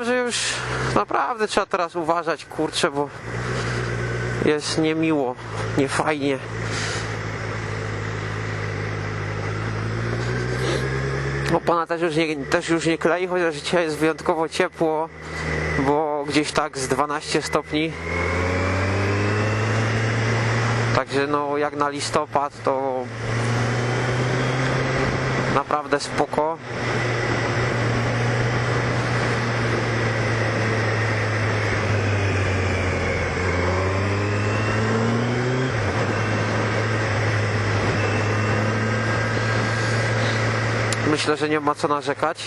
wam, że już naprawdę trzeba teraz uważać, kurczę, bo jest niemiło, niefajnie. Opona też już, nie, też już nie klei, chociaż dzisiaj jest wyjątkowo ciepło, bo gdzieś tak z 12 stopni. Także no jak na listopad to naprawdę spoko. Myślę, że nie ma co narzekać.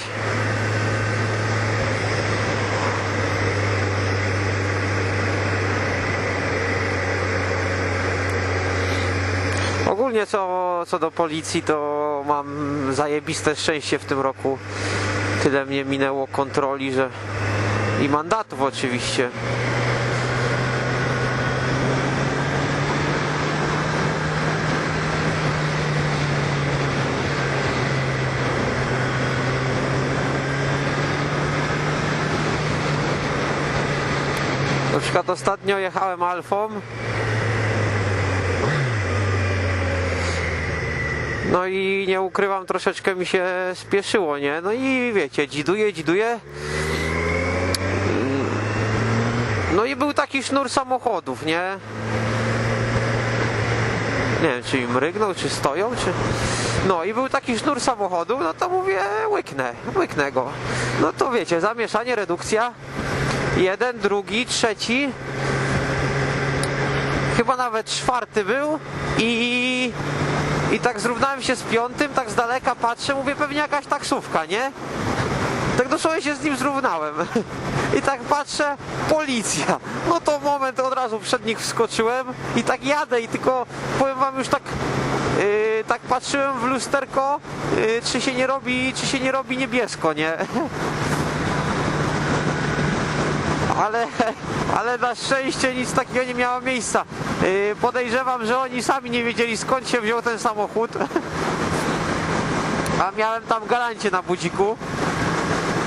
Ogólnie co, co do policji, to mam zajebiste szczęście w tym roku. Tyle mnie minęło kontroli, że i mandatów oczywiście. Przykład ostatnio jechałem Alfą. No i nie ukrywam, troszeczkę mi się spieszyło, nie? No i wiecie, dziduje, dziduje. No i był taki sznur samochodów, nie? Nie wiem, czy im rygnął, czy stoją, czy... No i był taki sznur samochodów, no to mówię, łyknę, łyknę go. No to wiecie, zamieszanie, redukcja. Jeden, drugi, trzeci. Chyba nawet czwarty był i... I tak zrównałem się z piątym, tak z daleka patrzę, mówię, pewnie jakaś taksówka, nie? Tak dosłownie się z nim zrównałem. I tak patrzę, policja. No to moment, od razu przed nich wskoczyłem i tak jadę i tylko powiem wam już tak yy, tak patrzyłem w lusterko, yy, czy się nie robi, czy się nie robi niebiesko, nie? ale, ale na szczęście nic takiego nie miało miejsca. Yy, podejrzewam, że oni sami nie wiedzieli skąd się wziął ten samochód. A miałem tam galancie na budziku.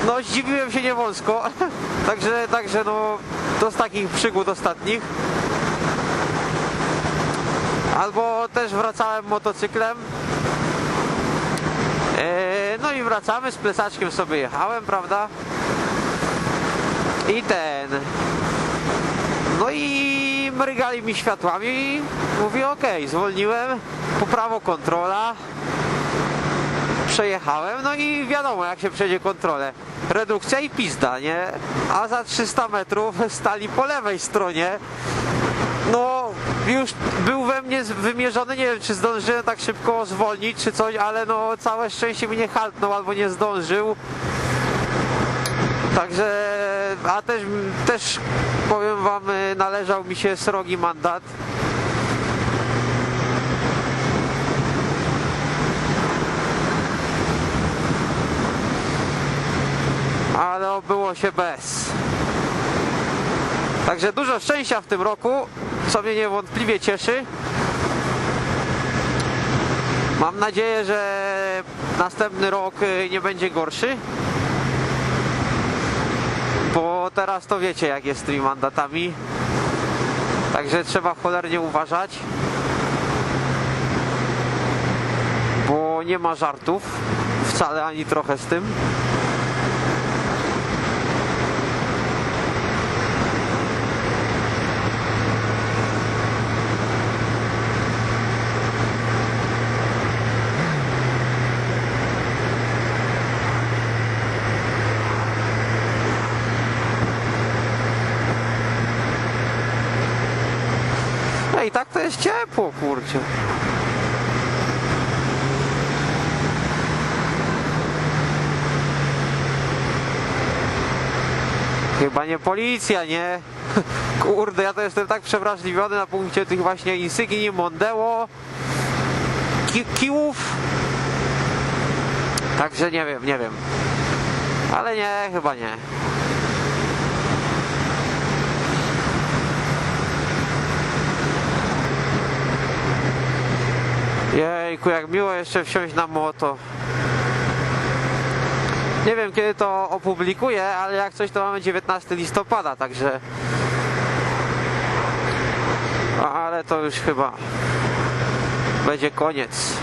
No zdziwiłem się niewąsko. Także, także no to z takich przygód ostatnich. Albo też wracałem motocyklem. Yy, no i wracamy z plecaczkiem sobie jechałem, prawda? I ten. No i mrygali mi światłami. Mówię, okej, zwolniłem. Po prawo kontrola. Przejechałem, no i wiadomo, jak się przejdzie kontrolę. Redukcja i pizda, nie? A za 300 metrów stali po lewej stronie. No, już był we mnie wymierzony, nie wiem, czy zdążyłem tak szybko zwolnić, czy coś, ale no, całe szczęście mnie haltnął albo nie zdążył. Także, a też, też powiem wam, y, należał mi się srogi mandat. Ale obyło się bez. Także dużo szczęścia w tym roku, co mnie niewątpliwie cieszy. Mam nadzieję, że następny rok y, nie będzie gorszy. Bo teraz to wiecie jak jest z tymi mandatami. Także trzeba cholernie uważać. Bo nie ma żartów. Wcale ani trochę z tym. Jest ciepło, kurczę. Chyba nie policja, nie? Kurde, ja to jestem tak przewrażliwiony na punkcie tych właśnie insygnii, Mondeo, ki kiłów. Także nie wiem, nie wiem. Ale nie, chyba nie. Jejku, jak miło jeszcze wsiąść na moto. Nie wiem kiedy to opublikuję, ale jak coś to mamy 19 listopada, także. Ale to już chyba będzie koniec.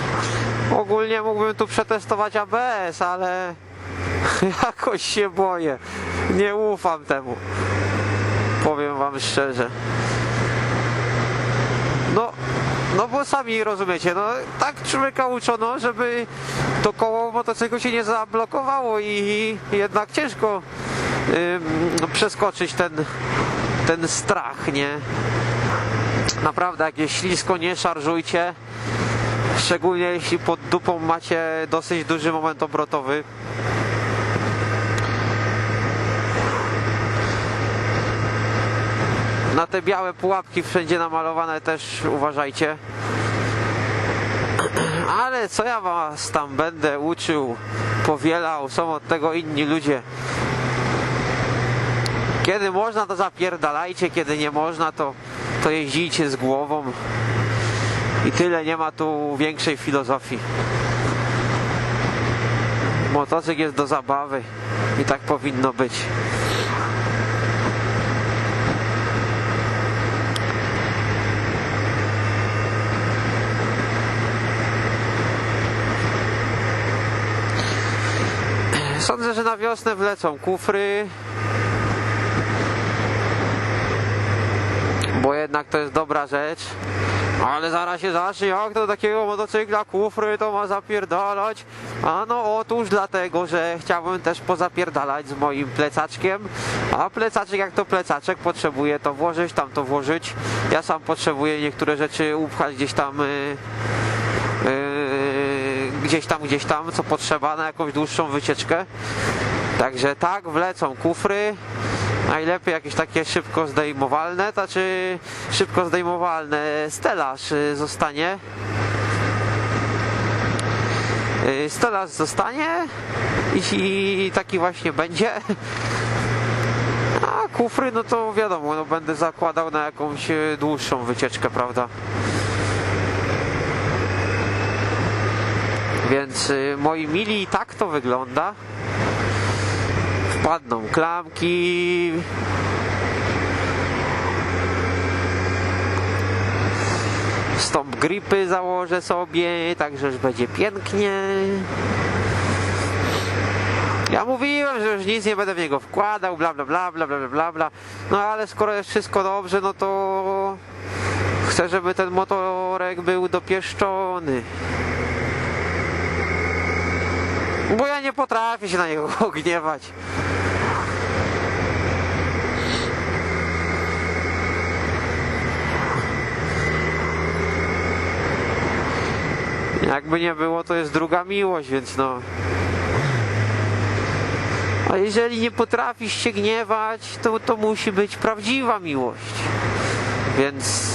Ogólnie mógłbym tu przetestować ABS, ale jakoś się boję. Nie ufam temu. Powiem wam szczerze. No, bo sami rozumiecie, no tak człowieka uczono, żeby to koło motocyklu się nie zablokowało i jednak ciężko ym, przeskoczyć ten, ten strach, nie? Naprawdę, jak jest ślisko, nie szarżujcie. Szczególnie jeśli pod dupą macie dosyć duży moment obrotowy. Na te białe pułapki wszędzie namalowane też uważajcie. Ale co ja was tam będę uczył, powielał, są od tego inni ludzie. Kiedy można to zapierdalajcie, kiedy nie można to, to jeździcie z głową. I tyle, nie ma tu większej filozofii. Motocykl jest do zabawy i tak powinno być. Sądzę, że na wiosnę wlecą kufry. Bo jednak to jest dobra rzecz. Ale zaraz się zacznie, jak do takiego motocykla kufry to ma zapierdalać. A no otóż dlatego, że chciałbym też pozapierdalać z moim plecaczkiem. A plecaczek jak to plecaczek potrzebuje to włożyć, tam to włożyć. Ja sam potrzebuję niektóre rzeczy upchać gdzieś tam. Yy, gdzieś tam, gdzieś tam, co potrzeba na jakąś dłuższą wycieczkę. Także tak, wlecą kufry. Najlepiej jakieś takie szybko zdejmowalne, znaczy szybko zdejmowalne stelaż y, zostanie. Y, Stelaż zostanie i taki właśnie będzie. A kufry, no to wiadomo, no będę zakładał na jakąś y, dłuższą wycieczkę, prawda? Więc y, moi mili, tak to wygląda. Wpadną klamki. Stąp gripy założę sobie, także już będzie pięknie. Ja mówiłem, że już nic nie będę w niego wkładał, bla bla bla bla bla bla bla. No ale skoro jest wszystko dobrze, no to chcę, żeby ten motorek był dopieszczony nie potrafię się na niego gniewać. Jakby nie było, to jest druga miłość, więc no. A jeżeli nie potrafisz się gniewać, to to musi być prawdziwa miłość. Więc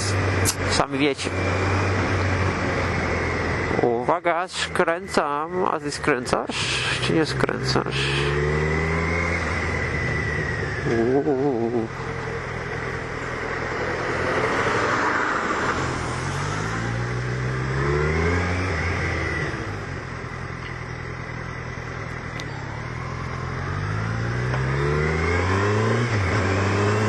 sami wiecie. Uwaga, skręcam. A ty skręcasz? Czy nie skręcasz? Uuu.